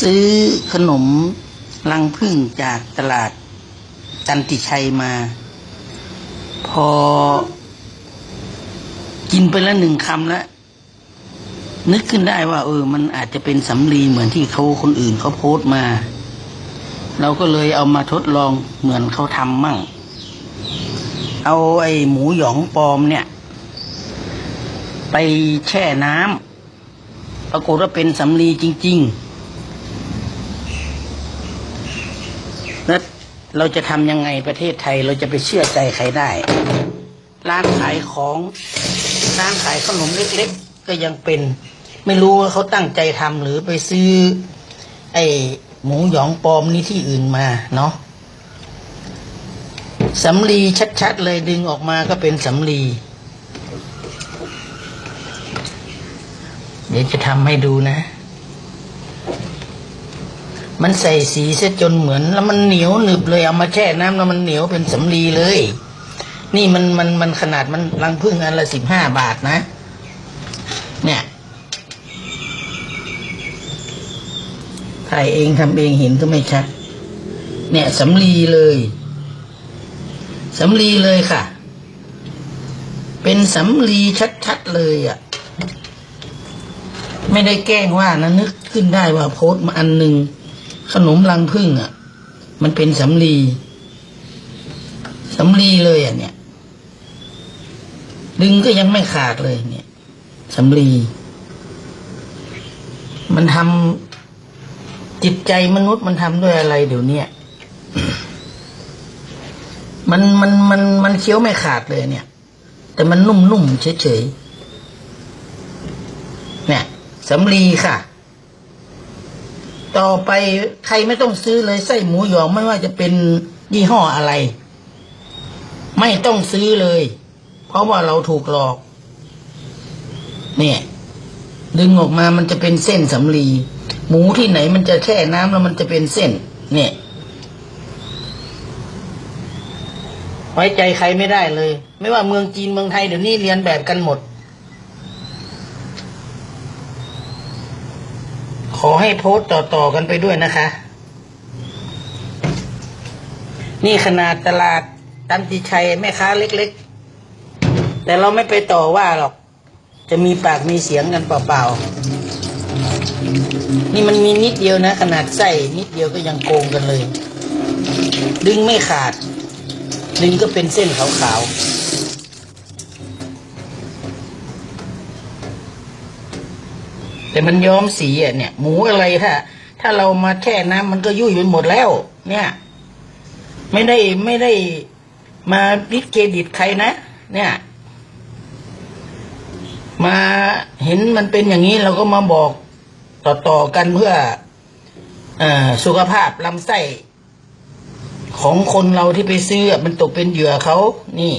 ซื้อขนมรังพึ่งจากตลาดจันติชัยมา พอ กินไปแล้วหนึ่งคำแล้วนึกขึ้นได้ว่า เออ มันอาจจะเป็นสำลีเหมือนที่เขาคนอื่นเขาโพสต์มา เราก็เลยเอามาทดลองเหมือนเขาทำมั่ง เอาไอ้หมูหยองปลอมเนี่ย ไปแช่น้ำปรากฏว่าเป็นสำลีจริง ๆ แล้วเราจะทำยังไงประเทศไทยเราจะไปเชื่อใจใครได้ ร้านขายของร้านขายขนมเล็กๆ ก็ยังเป็น ไม่รู้ว่าเขาตั้งใจทำหรือไปซื้อ ไอ้หมูหยองปลอมนี่ที่อื่นมาเนาะสำลีชัดๆเลยดึงออกมาก็เป็นสำลีเดี๋ยวจะทำให้ดูนะ มันใส่สีซะจนเหมือน แล้วมันเหนียวหนึบเลยเอามาแช่น้ำแล้วมันเหนียวเป็นสำลีเลย นี่มันมันมันขนาดมันรังพึ่งอันละสิบห้าบาทนะ เนี่ยถ่ายเองทำเองเห็นก็ไม่ชัด เนี่ยสำลีเลยสำลีเลยค่ะ เป็นสำลีชัดๆเลยอะ ไม่ได้แกล้งว่านะนึกขึ้นได้ว่าโพสต์มาอันหนึ่ง ขนมรังพึ่งอะ มันเป็นสำลีสำลีเลยอะเนี่ย ดึงก็ยังไม่ขาดเลยเนี่ยสำลี มันทำจิตใจมนุษย์มันทำด้วยอะไรเดี๋ยวเนี้ยมันมันมันมันเคี้ยวไม่ขาดเลยเนี่ย แต่มันนุ่มๆเฉยๆเนี่ยสำลีค่ะ ต่อไปใครไม่ต้องซื้อเลยไส้หมูหยองไม่ว่าจะเป็นยี่ห้ออะไร ไม่ต้องซื้อเลย เพราะว่าเราถูกหลอก เนี่ย ดึงออกมามันจะเป็นเส้นสำลีหมูที่ไหนมันจะแช่น้ำแล้วมันจะเป็นเส้น เนี่ยไว้ใจใครไม่ได้เลย ไม่ว่าเมืองจีนเมืองไทยเดี๋ยวนี้เรียนแบบกันหมด อให้โพสต์ต่อๆกันไปด้วยนะคะ นี่ขนาดตลาดตันติชัยแม่ค้าเล็กๆ แต่เราไม่ไปต่อว่าหรอก จะมีปากมีเสียงกันเปล่าๆ นี่มันมีนิดเดียวนะ ขนาดไส้นิดเดียวก็ยังโกงกันเลย ดึงไม่ขาด ดึงก็เป็นเส้นขาวๆ แต่มันย้อมสีอะเนี่ย หมูอะไรถ้าถ้าเรามาแช่น้ำมันก็ยุ่ยไปหมดแล้ว เนี่ย ไม่ได้ไม่ได้มาดิสเครดิตใครนะเนี่ย มาเห็นมันเป็นอย่างนี้เราก็มาบอกต่อๆกันเพื่อออสุขภาพลำไส้ของคนเราที่ไปซื้ออะมันตกเป็นเหยื่อเขานี่